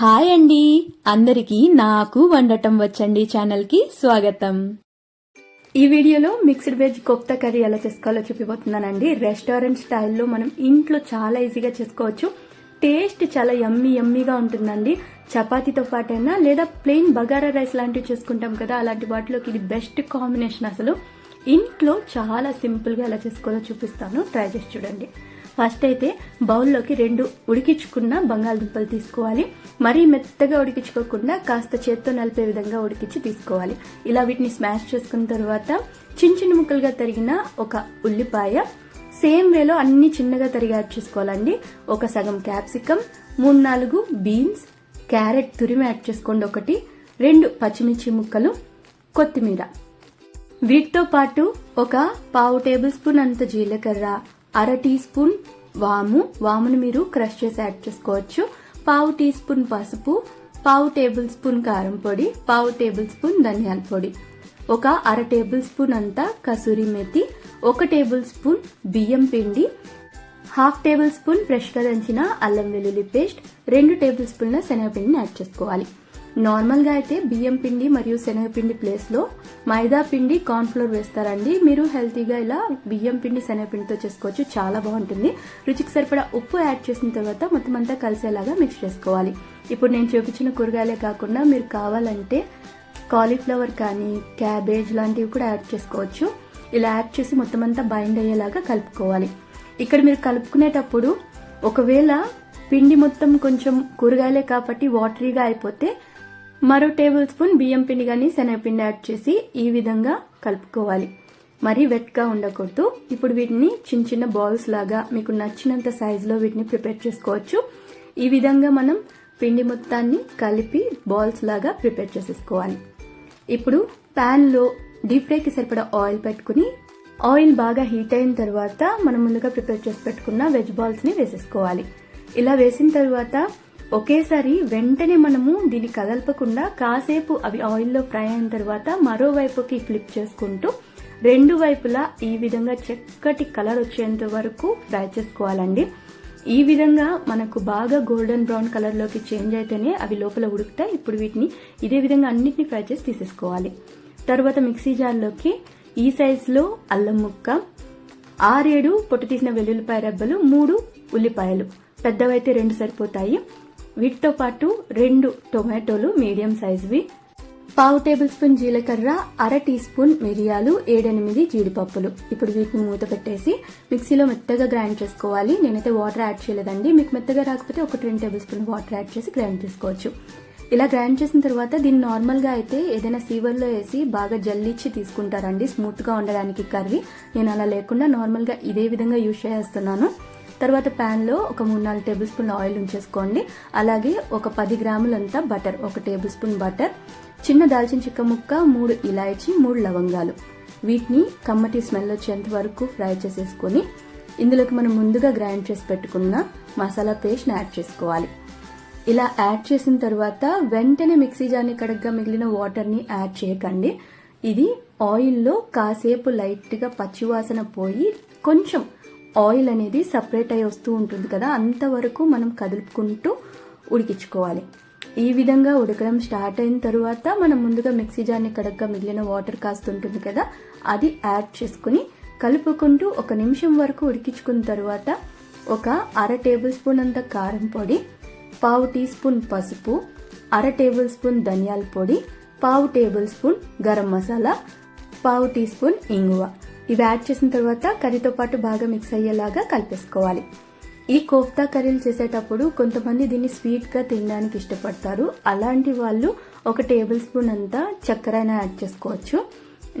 Hi అండి. అందరికీ నాకు వండటం వచ్చండి ఛానల్కి స్వాగతం. ఈ వీడియోలో మిక్స్డ్ వెజ్ కోఫ్తా కర్రీ ఎలా చేసుకోవాలో చూపిపోతున్నానండి రెస్టారెంట్ స్టైల్లో మనం ఇంట్లో చాలా ఈజీగా చేసుకోవచ్చు. టేస్ట్ చాలా యమ్మీ యమ్మీగా ఉంటుందండి. చపాతీతో పాటైనా లేదా ప్లెయిన్ బగారా రైస్ లాంటివి చేసుకుంటాం కదా అలాంటి వాటిలోకి ఇది బెస్ట్ కాంబినేషన్ అసలు. ఇంట్లో చాలా సింపుల్గా ఎలా చేసుకోవాలో చూపిస్తాను. ట్రై చేసి చూడండి. ఫస్ట్ అయితే బౌల్లోకి రెండు ఉడికించుకున్న బంగాళదుంపలు తీసుకోవాలి. మరీ మెత్తగా ఉడికించుకోకుండా కాస్త చేత్తో నలిపే విధంగా ఉడికించి తీసుకోవాలి. ఇలా వీటిని స్మాష్ చేసుకున్న తర్వాత చిన్న చిన్న ముక్కలుగా తరిగిన ఒక ఉల్లిపాయ సేమ్ వేలో అన్ని చిన్నగా తరిగి యాడ్ చేసుకోవాలండి. ఒక సగం క్యాప్సికమ్ మూడు నాలుగు బీన్స్ క్యారెట్ తురిమి యాడ్ చేసుకోండి ఒకటి రెండు పచ్చిమిర్చి ముక్కలు కొత్తిమీర. వీటితో పాటు ఒక పావు టేబుల్ స్పూన్ అంత జీలకర్ర అర టీ స్పూన్ వాము వామును మీరు క్రష్ చేసి యాడ్ చేసుకోవచ్చు. పావు టీ స్పూన్ పసుపు పావు టేబుల్ స్పూన్ కారం పొడి పావు టేబుల్ స్పూన్ ధనియాల పొడి. ఒక అర టేబుల్ స్పూన్ అంతా కసూరి మెతి ఒక టేబుల్ స్పూన్ బియ్యం పిండి హాఫ్ టేబుల్ స్పూన్ ఫ్రెష్గా దంచిన అల్లం వెల్లుల్లి పేస్ట్ రెండు టేబుల్ స్పూన్ల శనగపిండిని యాడ్ చేసుకోవాలి. నార్మల్గా అయితే బియ్యం పిండి మరియు శనగపిండి ప్లేస్లో మైదా పిండి కార్న్ఫ్లోర్ వేస్తారండి. మీరు హెల్తీగా ఇలా బియ్యం పిండి శనగపిండితో చేసుకోవచ్చు. చాలా బాగుంటుంది. రుచికి సరిపడా ఉప్పు యాడ్ చేసిన తర్వాత మొత్తం అంతా కలిసేలాగా మిక్స్ చేసుకోవాలి. ఇప్పుడు నేను చూపించిన కూరగాయలే కాకుండా మీరు కావాలంటే కాలీఫ్లవర్ కానీ క్యాబేజ్ లాంటివి కూడా యాడ్ చేసుకోవచ్చు. ఇలా యాడ్ చేసి మొత్తం అంతా బైండ్ అయ్యేలాగా కలుపుకోవాలి. ఇక్కడ మీరు కలుపుకునేటప్పుడు ఒకవేళ పిండి మొత్తం కొంచెం కూరగాయలే కాబట్టి వాటరీగా అయిపోతే మరో టేబుల్ స్పూన్ బియ్యం పిండి కానీ శనగపిండి యాడ్ చేసి ఈ విధంగా కలుపుకోవాలి. మరీ వెట్గా ఉండకూడదు. ఇప్పుడు వీటిని చిన్న చిన్న బాల్స్ లాగా మీకు నచ్చినంత సైజులో వీటిని ప్రిపేర్ చేసుకోవచ్చు. ఈ విధంగా మనం పిండి మొత్తాన్ని కలిపి బాల్స్ లాగా ప్రిపేర్ చేసేసుకోవాలి. ఇప్పుడు ప్యాన్లో డీప్ ఫ్రైకి సరిపడా ఆయిల్ పెట్టుకుని ఆయిల్ బాగా హీట్ అయిన తర్వాత మనం ముందుగా ప్రిపేర్ చేసి పెట్టుకున్న వెజ్ బాల్స్ని వేసేసుకోవాలి. ఇలా వేసిన తర్వాత ఒకేసారి వెంటనే మనము దీన్ని కదల్పకుండా కాసేపు అవి ఆయిల్లో ఫ్రై అయిన తర్వాత మరోవైపుకి ఫ్లిప్ చేసుకుంటూ రెండు వైపులా ఈ విధంగా చక్కటి కలర్ వచ్చేంత వరకు ఫ్రై చేసుకోవాలండి. ఈ విధంగా మనకు బాగా గోల్డెన్ బ్రౌన్ కలర్లోకి చేంజ్ అయితేనే అవి లోపల ఉడుకుతాయి. ఇప్పుడు వీటిని ఇదే విధంగా అన్నిటిని ఫ్రై చేసి తీసేసుకోవాలి. తర్వాత మిక్సీ జార్లోకి ఈ సైజులో అల్లం ముక్క ఆరేడు పొట్టు తీసిన వెల్లుల్లిపాయ రెబ్బలు మూడు ఉల్లిపాయలు. పెద్దవైతే రెండు సరిపోతాయి. వీటితో పాటు రెండు టొమాటోలు మీడియం సైజువి పావు టేబుల్ స్పూన్ జీలకర్ర అర టీ స్పూన్ మిరియాలు ఏడెనిమిది జీడిపప్పులు. ఇప్పుడు వీటిని మూత పెట్టేసి మిక్సీలో మెత్తగా గ్రైండ్ చేసుకోవాలి. నేనైతే వాటర్ యాడ్ చేయలేదండి. మీకు మెత్తగా రాకపోతే ఒక రెండు టేబుల్ స్పూన్ వాటర్ యాడ్ చేసి గ్రైండ్ చేసుకోవచ్చు. ఇలా గ్రైండ్ చేసిన తర్వాత దీన్ని నార్మల్గా అయితే ఏదైనా సీవర్లో వేసి బాగా జల్లిచ్చి తీసుకుంటారండి. స్మూత్గా ఉండడానికి కర్రీ. నేను అలా లేకుండా నార్మల్గా ఇదే విధంగా యూజ్ చేస్తున్నాను. తర్వాత ప్యాన్లో ఒక మూడు నాలుగు టేబుల్ స్పూన్ ఆయిల్ ఉంచేసుకోండి. అలాగే ఒక పది గ్రాములంతా బటర్ ఒక టేబుల్ స్పూన్ బటర్ చిన్న దాల్చిన చిక్క ముక్క మూడు ఇలాయచి మూడు లవంగాలు. వీటిని కమ్మటి స్మెల్ వచ్చేంత వరకు ఫ్రై చేసేసుకొని ఇందులోకి మనం ముందుగా గ్రైండ్ చేసి పెట్టుకున్న మసాలా పేస్ట్ని యాడ్ చేసుకోవాలి. ఇలా యాడ్ చేసిన తర్వాత వెంటనే మిక్సీ జార్ని కడగ్గా మిగిలిన వాటర్ని యాడ్ చేయకండి. ఇది ఆయిల్లో కాసేపు లైట్గా పచ్చివాసన పోయి కొంచెం ఆయిల్ అనేది సపరేట్ అయి వస్తూ ఉంటుంది కదా అంతవరకు మనం కదులుపుకుంటూ ఉడికించుకోవాలి. ఈ విధంగా ఉడకడం స్టార్ట్ అయిన తర్వాత మనం ముందుగా మిక్సీ జార్ని కడగ్గా మిగిలిన వాటర్ కాస్తుంటుంది కదా అది యాడ్ చేసుకుని కలుపుకుంటూ ఒక నిమిషం వరకు ఉడికించుకున్న తర్వాత ఒక అర టేబుల్ స్పూన్ అంత కారం పొడి పావు టీ స్పూన్ పసుపు అర టేబుల్ స్పూన్ ధనియాల పొడి పావు టేబుల్ స్పూన్ గరం మసాలా పావు టీ స్పూన్ ఇంగువ. ఇవి యాడ్ చేసిన తర్వాత కర్రీతో పాటు బాగా మిక్స్ అయ్యేలాగా కలిపేసుకోవాలి. ఈ కోఫ్తా కర్రీలు చేసేటప్పుడు కొంతమంది దీన్ని స్వీట్గా తినడానికి ఇష్టపడతారు. అలాంటి వాళ్ళు ఒక టేబుల్ స్పూన్ అంతా చక్కెరైనా యాడ్ చేసుకోవచ్చు.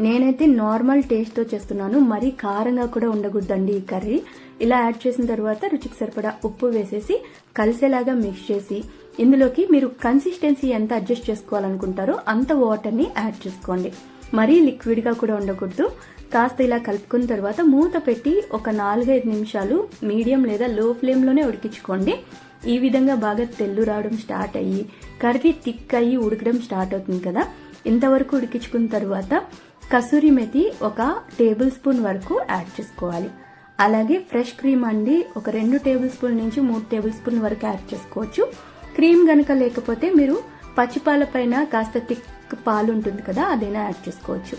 నేనైతే నార్మల్ టేస్ట్తో చేస్తున్నాను. మరీ కారంగా కూడా ఉండకూడదండి ఈ కర్రీ. ఇలా యాడ్ చేసిన తర్వాత రుచికి సరిపడా ఉప్పు వేసేసి కలిసేలాగా మిక్స్ చేసి ఇందులోకి మీరు కన్సిస్టెన్సీ ఎంత అడ్జస్ట్ చేసుకోవాలనుకుంటారో అంత వాటర్ని యాడ్ చేసుకోండి. మరీ లిక్విడ్గా కూడా ఉండకూడదు. కాస్త ఇలా కలుపుకున్న తర్వాత మూత పెట్టి ఒక నాలుగైదు నిమిషాలు మీడియం లేదా లో ఫ్లేమ్లోనే ఉడికించుకోండి. ఈ విధంగా బాగా తెల్లు రావడం స్టార్ట్ అయ్యి కర్రీ థిక్ అయ్యి ఉడకడం స్టార్ట్ అవుతుంది కదా. ఇంతవరకు ఉడికించుకున్న తర్వాత కసూరి మెతి ఒక టేబుల్ స్పూన్ వరకు యాడ్ చేసుకోవాలి. అలాగే ఫ్రెష్ క్రీమ్ అండి ఒక రెండు టేబుల్ స్పూన్ నుంచి మూడు టేబుల్ స్పూన్ వరకు యాడ్ చేసుకోవచ్చు. క్రీమ్ గనక లేకపోతే మీరు పచ్చిపాల పైన కాస్త థిక్ పాలు ఉంటుంది కదా అదైనా యాడ్ చేసుకోవచ్చు.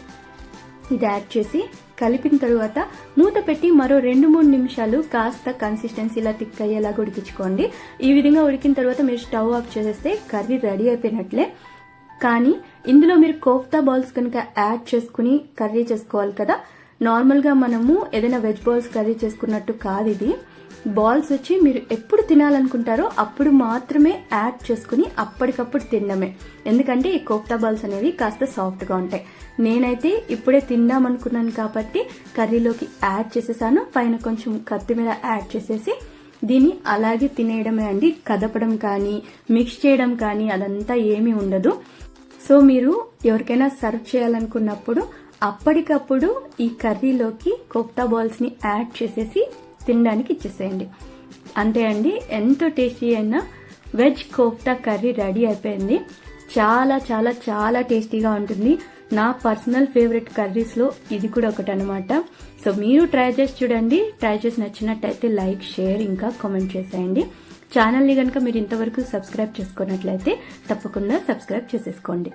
ఇది యాడ్ చేసి కలిపిన తరువాత మూత పెట్టి మరో రెండు మూడు నిమిషాలు కాస్త కన్సిస్టెన్సీలా థిక్ అయ్యేలాగా ఉడికించుకోండి. ఈ విధంగా ఉడికిన తర్వాత మీరు స్టవ్ ఆఫ్ చేసేస్తే కర్రీ రెడీ అయిపోయినట్లే. కానీ ఇందులో మీరు కోఫ్తా బాల్స్ కనుక యాడ్ చేసుకుని కర్రీ చేసుకోవాలి కదా నార్మల్గా మనము ఏదైనా వెజ్ బాల్స్ కర్రీ చేసుకున్నట్టు కాదు ఇది. బాల్స్ వచ్చి మీరు ఎప్పుడు తినాలనుకుంటారో అప్పుడు మాత్రమే యాడ్ చేసుకుని అప్పటికప్పుడు తినడమే. ఎందుకంటే ఈ కోఫ్తా బాల్స్ అనేవి కాస్త సాఫ్ట్గా ఉంటాయి. నేనైతే ఇప్పుడే తిందాం అనుకున్నాను కాబట్టి కర్రీలోకి యాడ్ చేసేసాను. పైన కొంచెం కొత్తిమీర యాడ్ చేసేసి దీన్ని అలాగే తినేయడమే అండి. కదపడం కానీ మిక్స్ చేయడం కానీ అదంతా ఏమీ ఉండదు. సో మీరు ఎవరికైనా సర్వ్ చేయాలనుకున్నప్పుడు అప్పటికప్పుడు ఈ కర్రీలోకి కోఫ్తా బాల్స్ని యాడ్ చేసేసి తినడానికి ఇచ్చేసేయండి. అంతే అండి ఎంతో టేస్టీ అయిన వెజ్ కోఫ్తా కర్రీ రెడీ అయిపోయింది. చాలా చాలా చాలా టేస్టీగా ఉంటుంది. నా పర్సనల్ ఫేవరెట్ కర్రీస్లో ఇది కూడా ఒకటి అనమాట సో మీరు ట్రై చేసి చూడండి. ట్రై చేసి నచ్చినట్టయితే లైక్ షేర్ ఇంకా కామెంట్ చేసేయండి. ఛానల్ని కనుక మీరు ఇంతవరకు సబ్స్క్రైబ్ చేసుకున్నట్లయితే తప్పకుండా సబ్స్క్రైబ్ చేసేసుకోండి.